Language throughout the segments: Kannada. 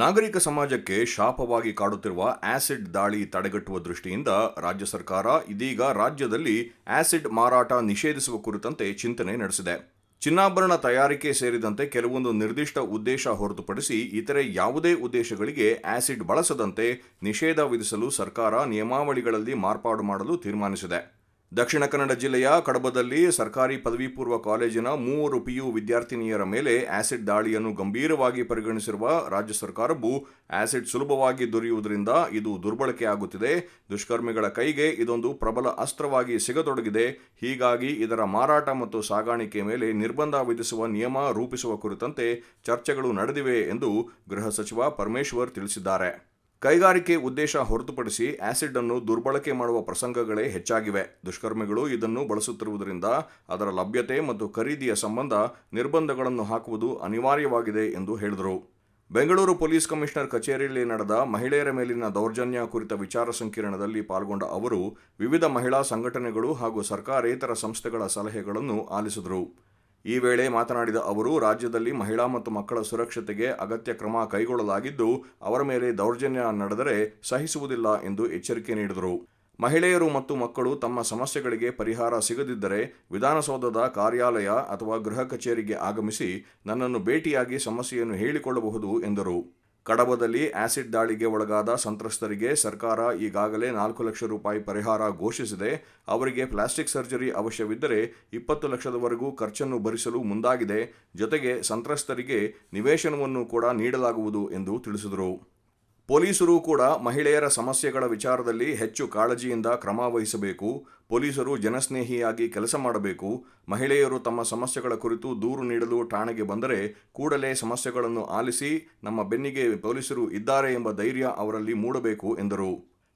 ನಾಗರಿಕ ಸಮಾಜಕ್ಕೆ ಶಾಪವಾಗಿ ಕಾಡುತ್ತಿರುವ ಆಸಿಡ್ ದಾಳಿ ತಡೆಗಟ್ಟುವ ದೃಷ್ಟಿಯಿಂದ ರಾಜ್ಯ ಸರ್ಕಾರ ಇದೀಗ ರಾಜ್ಯದಲ್ಲಿ ಆಸಿಡ್ ಮಾರಾಟ ನಿಷೇಧಿಸುವ ಕುರಿತಂತೆ ಚಿಂತನೆ ನಡೆಸಿದೆ. ಚಿನ್ನಾಭರಣ ತಯಾರಿಕೆ ಸೇರಿದಂತೆ ಕೆಲವೊಂದು ನಿರ್ದಿಷ್ಟ ಉದ್ದೇಶ ಹೊರತುಪಡಿಸಿ ಇತರೆ ಯಾವುದೇ ಉದ್ದೇಶಗಳಿಗೆ ಆಸಿಡ್ ಬಳಸದಂತೆ ನಿಷೇಧ ವಿಧಿಸಲು ಸರ್ಕಾರ ನಿಯಮಾವಳಿಗಳಲ್ಲಿ ಮಾರ್ಪಾಡು ಮಾಡಲು ತೀರ್ಮಾನಿಸಿದೆ. ದಕ್ಷಿಣ ಕನ್ನಡ ಜಿಲ್ಲೆಯ ಕಡಬದಲ್ಲಿ ಸರ್ಕಾರಿ ಪದವಿ ಪೂರ್ವ ಕಾಲೇಜಿನ ಮೂವರು ಪಿಯು ವಿದ್ಯಾರ್ಥಿನಿಯರ ಮೇಲೆ ಆಸಿಡ್ ದಾಳಿಯನ್ನು ಗಂಭೀರವಾಗಿ ಪರಿಗಣಿಸಿರುವ ರಾಜ್ಯ ಸರ್ಕಾರವು ಆಸಿಡ್ ಸುಲಭವಾಗಿ ದೊರೆಯುವುದರಿಂದ ಇದು ದುರ್ಬಳಕೆಯಾಗುತ್ತಿದೆ ದುಷ್ಕರ್ಮಿಗಳ ಕೈಗೆ ಇದೊಂದು ಪ್ರಬಲ ಅಸ್ತ್ರವಾಗಿ ಸಿಗತೊಡಗಿದೆ. ಹೀಗಾಗಿ ಇದರ ಮಾರಾಟ ಮತ್ತು ಸಾಗಾಣಿಕೆ ಮೇಲೆ ನಿರ್ಬಂಧ ವಿಧಿಸುವ ನಿಯಮ ರೂಪಿಸುವ ಕುರಿತಂತೆ ಚರ್ಚೆಗಳು ನಡೆದಿವೆ ಎಂದು ಗೃಹ ಸಚಿವ ಪರಮೇಶ್ವರ್ ತಿಳಿಸಿದ್ದಾರೆ. ಕೈಗಾರಿಕೆ ಉದ್ದೇಶ ಹೊರತುಪಡಿಸಿ ಆಸಿಡ್ ಅನ್ನು ದುರ್ಬಳಕೆ ಮಾಡುವ ಪ್ರಸಂಗಗಳೇ ಹೆಚ್ಚಾಗಿವೆ. ದುಷ್ಕರ್ಮಿಗಳು ಇದನ್ನು ಬಳಸುತ್ತಿರುವುದರಿಂದ ಅದರ ಲಭ್ಯತೆ ಮತ್ತು ಖರೀದಿಯ ಸಂಬಂಧ ನಿರ್ಬಂಧಗಳನ್ನು ಹಾಕುವುದು ಅನಿವಾರ್ಯವಾಗಿದೆ ಎಂದು ಹೇಳಿದರು. ಬೆಂಗಳೂರು ಪೊಲೀಸ್ ಕಮಿಷನರ್ ಕಚೇರಿಯಲ್ಲಿ ನಡೆದ ಮಹಿಳೆಯರ ಮೇಲಿನ ದೌರ್ಜನ್ಯ ಕುರಿತ ವಿಚಾರ ಸಂಕಿರಣದಲ್ಲಿ ಪಾಲ್ಗೊಂಡ ಅವರು ವಿವಿಧ ಮಹಿಳಾ ಸಂಘಟನೆಗಳು ಹಾಗೂ ಸರ್ಕಾರೇತರ ಸಂಸ್ಥೆಗಳ ಸಲಹೆಗಳನ್ನು ಆಲಿಸಿದರು. ಈ ವೇಳೆ ಮಾತನಾಡಿದ ಅವರು, ರಾಜ್ಯದಲ್ಲಿ ಮಹಿಳಾ ಮತ್ತು ಮಕ್ಕಳ ಸುರಕ್ಷತೆಗೆ ಅಗತ್ಯ ಕ್ರಮ ಕೈಗೊಳ್ಳಲಾಗಿದ್ದು, ಅವರ ಮೇಲೆ ದೌರ್ಜನ್ಯ ನಡೆದರೆ ಸಹಿಸುವುದಿಲ್ಲ ಎಂದು ಎಚ್ಚರಿಕೆ ನೀಡಿದರು. ಮಹಿಳೆಯರು ಮತ್ತು ಮಕ್ಕಳು ತಮ್ಮ ಸಮಸ್ಯೆಗಳಿಗೆ ಪರಿಹಾರ ಸಿಗದಿದ್ದರೆ ವಿಧಾನಸೌಧದ ಕಾರ್ಯಾಲಯ ಅಥವಾ ಗೃಹ ಕಚೇರಿಗೆ ಆಗಮಿಸಿ ನನ್ನನ್ನು ಭೇಟಿಯಾಗಿ ಸಮಸ್ಯೆಯನ್ನು ಹೇಳಿಕೊಳ್ಳಬಹುದು ಎಂದರು. ಕಡಬದಲ್ಲಿ ಆಸಿಡ್ ದಾಳಿಗೆ ಒಳಗಾದ ಸಂತ್ರಸ್ತರಿಗೆ ಸರ್ಕಾರ ಈಗಾಗಲೇ ನಾಲ್ಕು ಲಕ್ಷ ರೂಪಾಯಿ ಪರಿಹಾರ ಘೋಷಿಸಿದೆ. ಅವರಿಗೆ ಪ್ಲಾಸ್ಟಿಕ್ ಸರ್ಜರಿ ಅವಶ್ಯವಿದ್ದರೆ ಇಪ್ಪತ್ತು ಲಕ್ಷದವರೆಗೂ ಖರ್ಚನ್ನು ಭರಿಸಲು ಮುಂದಾಗಿದೆ. ಜೊತೆಗೆ ಸಂತ್ರಸ್ತರಿಗೆ ನಿವೇಶನವನ್ನು ಕೂಡ ನೀಡಲಾಗುವುದು ಎಂದು ತಿಳಿಸಿದರು. ಪೊಲೀಸರು ಕೂಡ ಮಹಿಳೆಯರ ಸಮಸ್ಯೆಗಳ ವಿಚಾರದಲ್ಲಿ ಹೆಚ್ಚು ಕಾಳಜಿಯಿಂದ ಕ್ರಮ ವಹಿಸಬೇಕು. ಪೊಲೀಸರು ಜನಸ್ನೇಹಿಯಾಗಿ ಕೆಲಸ ಮಾಡಬೇಕು. ಮಹಿಳೆಯರು ತಮ್ಮ ಸಮಸ್ಯೆಗಳ ಕುರಿತು ದೂರು ನೀಡಲು ಠಾಣೆಗೆ ಬಂದರೆ ಕೂಡಲೇ ಸಮಸ್ಯೆಗಳನ್ನು ಆಲಿಸಿ ನಮ್ಮ ಬೆನ್ನಿಗೆ ಪೊಲೀಸರು ಇದ್ದಾರೆ ಎಂಬ ಧೈರ್ಯ ಅವರಲ್ಲಿ ಮೂಡಬೇಕು ಎಂದರು.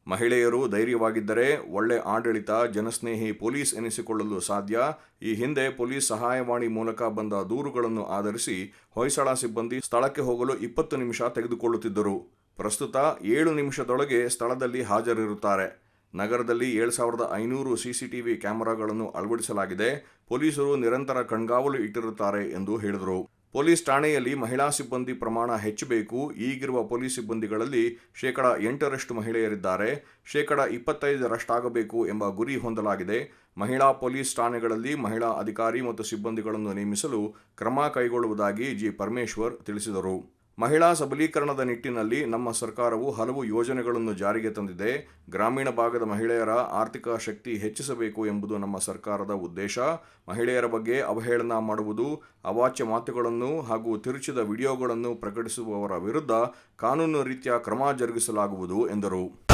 ಮಹಿಳೆಯರು ಧೈರ್ಯವಾಗಿದ್ದರೆ ಒಳ್ಳೆ ಆಡಳಿತ, ಜನಸ್ನೇಹಿ ಪೊಲೀಸ್ ಎನಿಸಿಕೊಳ್ಳಲು ಸಾಧ್ಯ. ಈ ಹಿಂದೆ ಪೊಲೀಸ್ ಸಹಾಯವಾಣಿ ಮೂಲಕ ಬಂದ ದೂರುಗಳನ್ನು ಆಧರಿಸಿ ಹೊಯ್ಸಳ ಸಿಬ್ಬಂದಿ ಸ್ಥಳಕ್ಕೆ ಹೋಗಲು ಇಪ್ಪತ್ತು ನಿಮಿಷ ತೆಗೆದುಕೊಳ್ಳುತ್ತಿದ್ದರು. ಪ್ರಸ್ತುತ ಏಳು ನಿಮಿಷದೊಳಗೆ ಸ್ಥಳದಲ್ಲಿ ಹಾಜರಿರುತ್ತಾರೆ. ನಗರದಲ್ಲಿ ಏಳು ಸಾವಿರದ ಐನೂರು ಸಿಸಿಟಿವಿ ಕ್ಯಾಮೆರಾಗಳನ್ನು ಅಳವಡಿಸಲಾಗಿದೆ. ಪೊಲೀಸರು ನಿರಂತರ ಕಣ್ಗಾವಲು ಇಟ್ಟಿರುತ್ತಾರೆ ಎಂದು ಹೇಳಿದರು. ಪೊಲೀಸ್ ಠಾಣೆಯಲ್ಲಿ ಮಹಿಳಾ ಸಿಬ್ಬಂದಿ ಪ್ರಮಾಣ ಹೆಚ್ಚಬೇಕು. ಈಗಿರುವ ಪೊಲೀಸ್ ಸಿಬ್ಬಂದಿಗಳಲ್ಲಿ ಶೇಕಡ ಎಂಟರಷ್ಟು ಮಹಿಳೆಯರಿದ್ದಾರೆ. ಶೇಕಡ ಇಪ್ಪತ್ತೈದರಷ್ಟಾಗಬೇಕು ಎಂಬ ಗುರಿ ಹೊಂದಲಾಗಿದೆ. ಮಹಿಳಾ ಪೊಲೀಸ್ ಠಾಣೆಗಳಲ್ಲಿ ಮಹಿಳಾ ಅಧಿಕಾರಿ ಮತ್ತು ಸಿಬ್ಬಂದಿಗಳನ್ನು ನೇಮಿಸಲು ಕ್ರಮ ಕೈಗೊಳ್ಳುವುದಾಗಿ ಜಿ. ಪರಮೇಶ್ವರ್ ತಿಳಿಸಿದರು. ಮಹಿಳಾ ಸಬಲೀಕರಣದ ನಿಟ್ಟಿನಲ್ಲಿ ನಮ್ಮ ಸರ್ಕಾರವು ಹಲವು ಯೋಜನೆಗಳನ್ನು ಜಾರಿಗೆ ತಂದಿದೆ. ಗ್ರಾಮೀಣ ಭಾಗದ ಮಹಿಳೆಯರ ಆರ್ಥಿಕ ಶಕ್ತಿ ಹೆಚ್ಚಿಸಬೇಕು ಎಂಬುದು ನಮ್ಮ ಸರ್ಕಾರದ ಉದ್ದೇಶ. ಮಹಿಳೆಯರ ಬಗ್ಗೆ ಅವಹೇಳನ ಮಾಡುವುದು, ಅವಾಚ್ಯ ಮಾತುಗಳನ್ನು ಹಾಗೂ ತಿರುಚಿದ ವಿಡಿಯೋಗಳನ್ನು ಪ್ರಕಟಿಸುವವರ ವಿರುದ್ಧ ಕಾನೂನು ರೀತಿಯ ಕ್ರಮ ಜರುಗಿಸಲಾಗುವುದು ಎಂದರು.